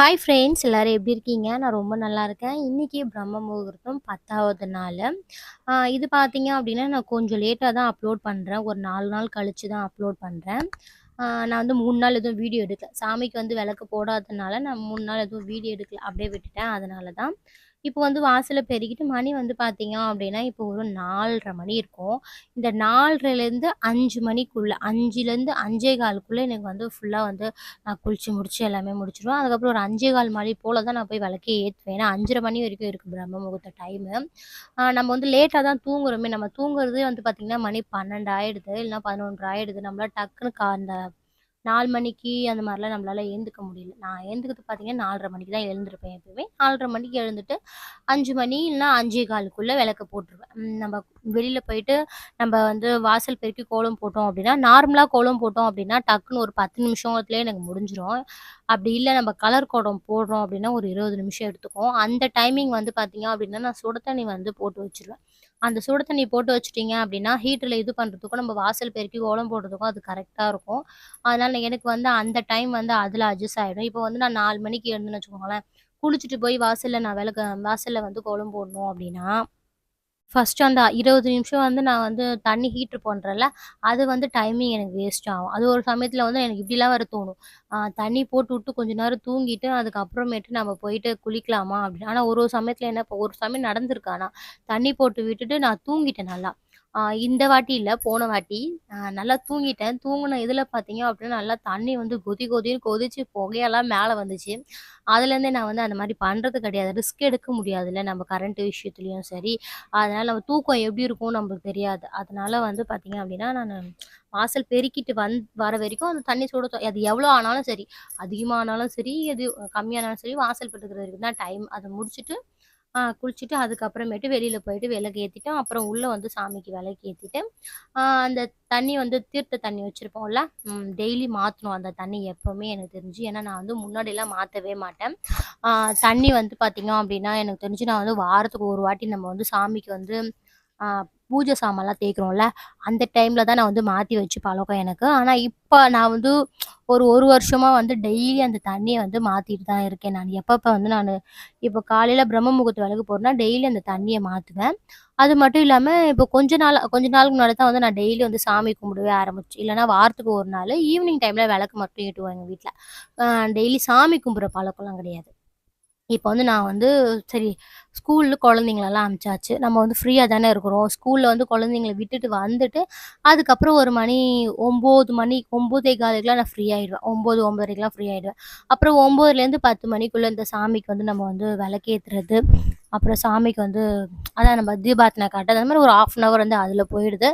Hi friends எல்லோரும் எப்படி இருக்கீங்க? நான் ரொம்ப நல்லா இருக்கேன். இன்றைக்கி பிரம்ம முகூர்த்தம் பத்தாவது நாள். இது பார்த்தீங்க அப்படின்னா நான் கொஞ்சம் லேட்டாக தான் அப்லோட் பண்ணுறேன் ஒரு நாலு நாள் கழித்து தான் அப்லோட் பண்ணுறேன் நான் வந்து மூணு நாள் எதுவும் வீடியோ எடுக்கல. சாமிக்கு வந்து விளக்கு போடாததுனால நான் மூணு நாள் எதுவும் வீடியோ எடுக்கல. அப்படியே விட்டுட்டேன். அதனால தான். இப்போ வந்து வாசலை பெருகிட்டு மணி வந்து பார்த்தீங்க அப்படின்னா இப்போ ஒரு நாலரை மணி இருக்கும். இந்த நாலரைலேருந்து அஞ்சு மணிக்குள்ளே அஞ்சுலேருந்து அஞ்சே காலுக்குள்ளே எனக்கு வந்து ஃபுல்லாக வந்து நான் குளிச்சு முடிச்சு எல்லாமே முடிச்சிடுவேன் அதுக்கப்புறம் ஒரு அஞ்சே கால் மணி போல் தான் நான் போய் விளக்கே ஏற்றுவேன் ஏன்னா அஞ்சரை மணி வரைக்கும் இருக்குது பிரம்ம முகூர்த்த டைமு நம்ம வந்து லேட்டாக தான் தூங்குறோமே நம்ம தூங்குறதே வந்து பார்த்திங்கன்னா மணி பன்னெண்டு ஆயிடுது இல்லைன்னா பதினொன்று ஆயிடுது நம்மளால் டக்குன்னு கா அந்த நாலு மணிக்கு அந்த மாதிரிலாம் நம்மளால எழுந்துக்க முடியல. நான் எழுந்துக்கிறது பார்த்தீங்கன்னா நாலரை மணிக்கு தான் எழுந்திருப்பேன் எப்பவுமே. நாலரை மணிக்கு எழுந்துட்டு அஞ்சு மணி இல்லைன்னா அஞ்சே காலுக்குள்ளே விளக்க போட்டுருவேன். நம்ம வெளியில் போயிட்டு நம்ம வந்து வாசல் பெருக்கி கோலம் போட்டோம் அப்படின்னா நார்மலாக கோலம் போட்டோம் அப்படின்னா டக்குன்னு ஒரு பத்து நிமிஷத்துலேயே எனக்கு முடிஞ்சிரும். அப்படி இல்லை நம்ம கலர் கோலம் போடுறோம் அப்படின்னா ஒரு இருபது நிமிஷம் எடுத்துக்கும் அந்த டைமிங் வந்து பார்த்தீங்க அப்படின்னா நான் சுட தண்ணி வந்து போட்டு வச்சிருவேன். அந்த சுடு தண்ணி போட்டு வச்சுட்டீங்க அப்படின்னா ஹீட்டரில் இது பண்ணுறதுக்கும் நம்ம வாசல் பெருக்கி கோலம் போடுறதுக்கும் அது கரெக்டாக இருக்கும். அதனால் எனக்கு வந்து அந்த டைம் வந்து அதில் அட்ஜஸ்ட் ஆகிடும் இப்போ வந்து நான் நாலு மணிக்கு எழுந்துன்னு வச்சுக்கோங்களேன் குளிச்சுட்டு போய் வாசலில் நான் விளக்க வாசலில் வந்து கோலம் போடணும் அப்படின்னா ஃபஸ்ட்டு அந்த இருபது நிமிஷம் வந்து நான் வந்து தண்ணி ஹீட்ரு பண்ணுறல அது வந்து டைமிங் எனக்கு வேஸ்ட் ஆகும். அது ஒரு சமயத்தில் வந்து எனக்கு இப்படிலாம் வேறு தோணும். தண்ணி போட்டு விட்டு கொஞ்ச நேரம் தூங்கிட்டு அதுக்கப்புறமேட்டு நம்ம போயிட்டு குளிக்கலாமா அப்படின்னு. ஆனால் ஒரு ஒரு சமயத்தில் என்ன இப்போ ஒரு சமயம் நடந்திருக்கு. ஆனால் தண்ணி போட்டு விட்டுட்டு நான் தூங்கிட்டேன் நல்லா. இந்த வாட்டி இல்லை போன வாட்டி. நல்லா தூங்கிட்டேன். தூங்கின இதில் பார்த்தீங்க அப்படின்னா நல்லா தண்ணி வந்து கொதி கொதின்னு கொதிச்சு புகையெல்லாம் மேலே வந்துச்சு. அதுலேருந்தே நான் வந்து அந்த மாதிரி பண்ணுறது கிடையாது. ரிஸ்க் எடுக்க முடியாதுல்ல நம்ம கரண்ட் விஷயத்துலையும் சரி. அதனால் நம்ம தூக்கம் எப்படி இருக்கும் நம்மளுக்கு தெரியாது. அதனால் வந்து பார்த்தீங்க அப்படின்னா நான் வாசல் பெருக்கிட்டு வந் வர வரைக்கும் அந்த தண்ணி சுட அது எவ்வளோ ஆனாலும் சரி அதிகமானாலும் சரி எது கம்மியானாலும் சரி வாசல் பெருக்கிற வரைக்கும் தான் டைம் அதை முடிச்சுட்டு குளிச்சுட்டு அதுக்கப்புறமேட்டு வெளியில் போயிட்டு விளக்கு ஏற்றிட்டோம் அப்புறம் உள்ளே வந்து சாமிக்கு விளக்கு ஏற்றிட்டு அந்த தண்ணி வந்து தீர்த்த தண்ணி வச்சுருப்போம்ல டெய்லி மாற்றணும் அந்த தண்ணி எப்போவுமே எனக்கு தெரிஞ்சு. ஏன்னா நான் வந்து முன்னாடிலாம் மாற்றவே மாட்டேன். தண்ணி வந்து பார்த்திங்க அப்படின்னா எனக்கு தெரிஞ்சு நான் வந்து வாரத்துக்கு ஒரு வாட்டி நம்ம வந்து சாமிக்கு வந்து பூஜை சாமான்லாம் தேய்க்கிறோம்ல அந்த டைமில் தான் நான் வந்து மாற்றி வச்சு பழக்கம் எனக்கு. ஆனால் இப்போ நான் வந்து ஒரு ஒரு வருஷமாக வந்து டெய்லி அந்த தண்ணியை வந்து மாற்றிட்டு தான் இருக்கேன் நான். எப்பப்போ வந்து நான் இப்போ காலையில் பிரம்ம முகூர்த்த விளக்கு போகிறேன்னா டெய்லி அந்த தண்ணியை மாற்றுவேன் அது மட்டும் இல்லாமல் இப்போ கொஞ்ச நாள் கொஞ்ச நாளுக்கு முன்னாடி தான் வந்து நான் டெய்லி வந்து சாமி கும்பிடவே ஆரம்பிச்சு இல்லைன்னா வாரத்துக்கு ஒரு நாள் ஈவினிங் டைமில் விளக்கு மட்டும் ஏற்றுவேன் எங்கள் வீட்டில் டெய்லி சாமி கும்பிட்ற பழக்கம்லாம் கிடையாது. இப்போ வந்து நான் வந்து சரி ஸ்கூலில் குழந்தைங்களெல்லாம் அனுப்பிச்சாச்சு நம்ம வந்து ஃப்ரீயாக தானே இருக்கிறோம். ஸ்கூலில் வந்து குழந்தைங்கள விட்டுட்டு வந்துட்டு அதுக்கப்புறம் ஒரு மணி ஒம்பது மணி ஒம்போதே காலுக்குலாம் நான் ஃப்ரீ ஆகிடுவேன் ஒம்பது ஒம்பதரைக்கெலாம் ஃப்ரீ ஆகிடுவேன் அப்புறம் ஒம்பதுலேருந்து பத்து மணிக்குள்ளே இந்த சாமிக்கு வந்து நம்ம வந்து விளக்கேற்றுறது அப்புறம் சாமிக்கு வந்து அதான் நம்ம தீபார்த்தனை காட்டுறது அந்த மாதிரி ஒரு ஆஃப் அன் ஹவர் வந்து அதில் போயிடுது.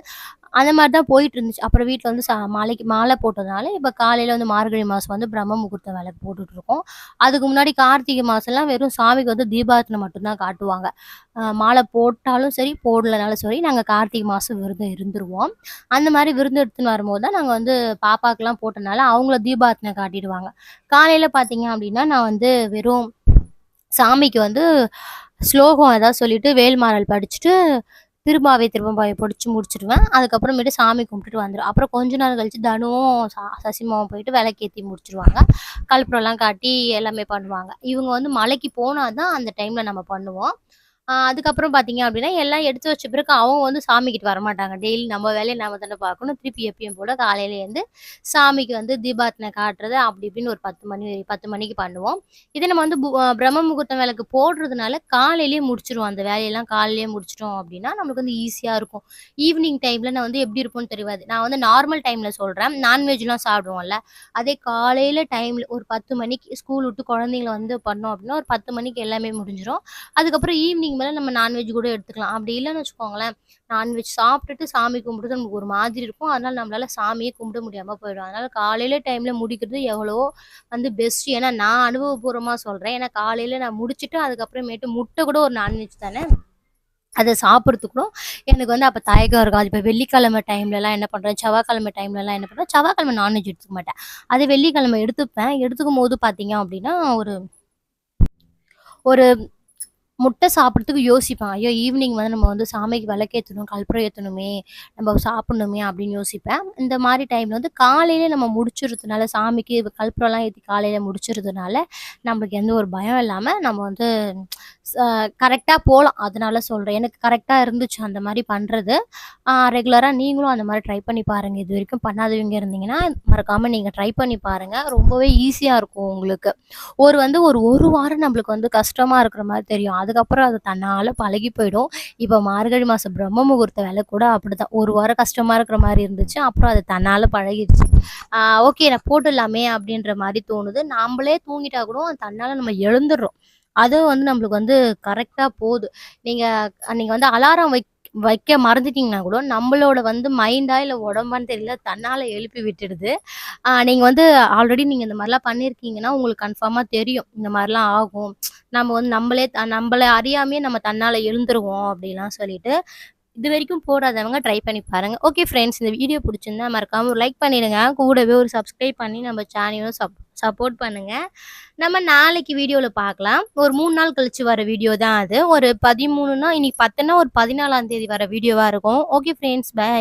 அந்த மாதிரி தான் போயிட்டு இருந்துச்சு. அப்புறம் வீட்டில் வந்து சா மாலைக்கு மாலை போட்டதுனால இப்போ காலையில் வந்து மார்கழி மாதம் வந்து பிரம்ம முகூர்த்த விளக்கு போட்டுட்ருக்கோம் அதுக்கு முன்னாடி கார்த்திகை மாதம்லாம் வெறும் சாமிக்கு வந்து தீபாரத்தனை மட்டும்தான் காட்டுவாங்க. மாலை போட்டாலும் சரி போடலனாலும் சரி நாங்கள் கார்த்திகை மாதம் விரதம் இருந்துருவோம். அந்த மாதிரி விருந்து எடுத்துன்னு வரும்போது தான் நாங்கள் வந்து பாப்பாக்கெல்லாம் போட்டனால அவங்கள தீபாரத்தனை காட்டிடுவாங்க. காலையில் பார்த்தீங்க அப்படின்னா நான் வந்து வெறும் சாமிக்கு வந்து ஸ்லோகம் ஏதாவது சொல்லிட்டு வேல்மாறல் படிச்சுட்டு திரும்பாவை திரும்பாவை பிடிச்சி முடிச்சிடுவேன் அதுக்கப்புறமேட்டு சாமி கும்பிட்டுட்டு வந்துடும் அப்புறம் கொஞ்ச நாள் கழிச்சு தனுவும் சா- சசிமாவும் போயிட்டு விளக்கேற்றி முடிச்சிருவாங்க. கற்பூரம்லாம் காட்டி எல்லாமே பண்ணுவாங்க. இவங்க வந்து மலைக்கு போனால் தான் அந்த டைமில் நம்ம பண்ணுவோம். அதுக்கப்புறம் பார்த்தீங்க அப்படின்னா எல்லாம் எடுத்து வச்ச பிறகு அவங்க வந்து சாமிக்கிட்டு வரமாட்டாங்க. டெய்லி நம்ம வேலையை நம்ம தானே பார்க்கணும். திருப்பி எப்பயும் போல் காலையிலேருந்து சாமிக்கு வந்து தீபாத்தனை காட்டுறது அப்படி இப்படின்னு ஒரு பத்து மணி பத்து மணிக்கு பண்ணுவோம். இதே நம்ம வந்து பிரம்ம முகூர்த்தம் விளக்கு போடுறதுனால காலையிலேயே முடிச்சிருவோம். அந்த வேலையெல்லாம் காலையிலேயே முடிச்சிட்டோம் அப்படின்னா நம்மளுக்கு வந்து ஈஸியாக இருக்கும். ஈவினிங் டைமில் நான் வந்து எப்படி இருக்கும்னு தெரியாது. நான் வந்து நார்மல் டைமில் சொல்கிறேன் நான்வெஜ்லாம் சாப்பிடுவோம்ல. அதே காலையில் டைமில் ஒரு பத்து மணிக்கு ஸ்கூல் விட்டு குழந்தைங்கள வந்து பண்ணோம் அப்படின்னா ஒரு பத்து மணிக்கு எல்லாமே முடிஞ்சிடும் அதுக்கப்புறம் ஈவினிங் மேலே நம்ம நான்வெஜ் கூட எடுத்துக்கலாம். அப்படி இல்லைன்னு வச்சுக்கோங்களேன் நான்வெஜ் சாப்பிட்டுட்டு சாமி கும்பிடுறது நமக்கு ஒரு மாதிரி இருக்கும். அதனால நம்மளால சாமியே கும்பிட முடியாமல் போயிடும். அதனால காலையில் டைமில் முடிக்கிறது எவ்வளோ வந்து பெஸ்ட் ஏன்னா நான் அனுபவபூர்வமாக சொல்கிறேன் ஏன்னா காலையில் நான் முடிச்சுட்டு அதுக்கப்புறமேட்டு முட்டை கூட ஒரு நான்வெஜ் தானே? அதை சாப்பிட்றதுக்கும் எனக்கு வந்து அப்போ தயக்கம் இருக்காது இப்போ வெள்ளிக்கிழமை டைம்லலாம் என்ன பண்ணுறேன் செவ்வாய்க்கிழமை டைம்லலாம் என்ன பண்ணுறேன் செவ்வாய்க்கிழமை நான்வெஜ் எடுத்துக்க மாட்டேன். அதை வெள்ளிக்கிழமை எடுத்துப்பேன். எடுத்துக்கும் போது பார்த்தீங்க அப்படின்னா ஒரு ஒரு முட்டை சாப்பிட்றதுக்கு யோசிப்பேன். ஐயோ! ஈவினிங் வந்து நம்ம வந்து சாமிக்கு விளக்கேற்றணும் கற்பூரம் ஏற்றணுமே நம்ம சாப்பிடணுமே அப்படின்னு யோசிப்பேன். இந்த மாதிரி டைமில் வந்து காலையிலே நம்ம முடிச்சிருந்ததுனால சாமிக்கு கற்பூரம்லாம் ஏற்றி காலையில் முடிச்சிருந்ததுனால நம்மளுக்கு எந்த ஒரு பயம் இல்லாமல் நம்ம வந்து கரெக்டாக போகலாம் அதனால சொல்கிறேன் எனக்கு கரெக்டாக இருந்துச்சு அந்த மாதிரி பண்ணுறது ரெகுலராக நீங்களும் அந்த மாதிரி ட்ரை பண்ணி பாருங்கள் இது வரைக்கும் பண்ணாதவங்க இருந்தீங்கன்னா, மறக்காமல் நீங்கள் ட்ரை பண்ணி பாருங்கள் ரொம்பவே ஈஸியாக இருக்கும் உங்களுக்கு. ஒரு வந்து ஒரு ஒரு வாரம் நம்மளுக்கு வந்து கஷ்டமாக இருக்கிற மாதிரி தெரியும். அதுக்கப்புறம் அது தன்னால பழகி போயிடும். இப்போ மார்கழி மாதம் பிரம்ம முகூர்த்த வேலை கூட அப்படிதான். ஒரு வாரம் கஷ்டமாக இருக்கிற மாதிரி இருந்துச்சு. அப்புறம் அது தன்னால் பழகிடுச்சு. ஓகே நான் போட்டுடலாமே அப்படின்ற மாதிரி தோணுது. நாம்மளே தூங்கிட்டா கூட தன்னால் நம்ம எழுந்துடுறோம் அதுவும் வந்து நம்மளுக்கு வந்து கரெக்டாக போகுது நீங்கள் நீங்கள் வந்து அலாரம் வை வைக்க மறந்துட்டீங்கன்னா கூட, நம்மளோட வந்து மைண்டா இல்லை உடம்பான்னு தெரியல, தன்னால் எழுப்பி விட்டுடுது. நீங்கள் வந்து ஆல்ரெடி நீங்கள் இந்த மாதிரிலாம் பண்ணியிருக்கீங்கன்னா, உங்களுக்கு கன்ஃபார்மாக தெரியும். இந்த மாதிரிலாம் ஆகும். நம்ம வந்து நம்மளே த நம்மள நம்ம தன்னால் எழுந்துருவோம் அப்படிலாம் சொல்லிட்டு. இது வரைக்கும் போடாதவங்க ட்ரை பண்ணி பாருங்க. ஓகே ஃப்ரெண்ட்ஸ் இந்த வீடியோ பிடிச்சிருந்தா மறக்காமல் ஒரு லைக் பண்ணிடுங்க. கூடவே ஒரு சப்ஸ்கிரைப் பண்ணி நம்ம சேனலும் சப் சப்போர்ட் பண்ணுங்கள் நம்ம நாளைக்கு வீடியோவில் பார்க்கலாம். ஒரு மூணு நாள் கழித்து வர வீடியோ தான் அது. ஒரு பதிமூணுன்னா இன்றைக்கி பத்துனா ஒரு 14ஆம் தேதி வர வீடியோவாக இருக்கும். Okay friends bye.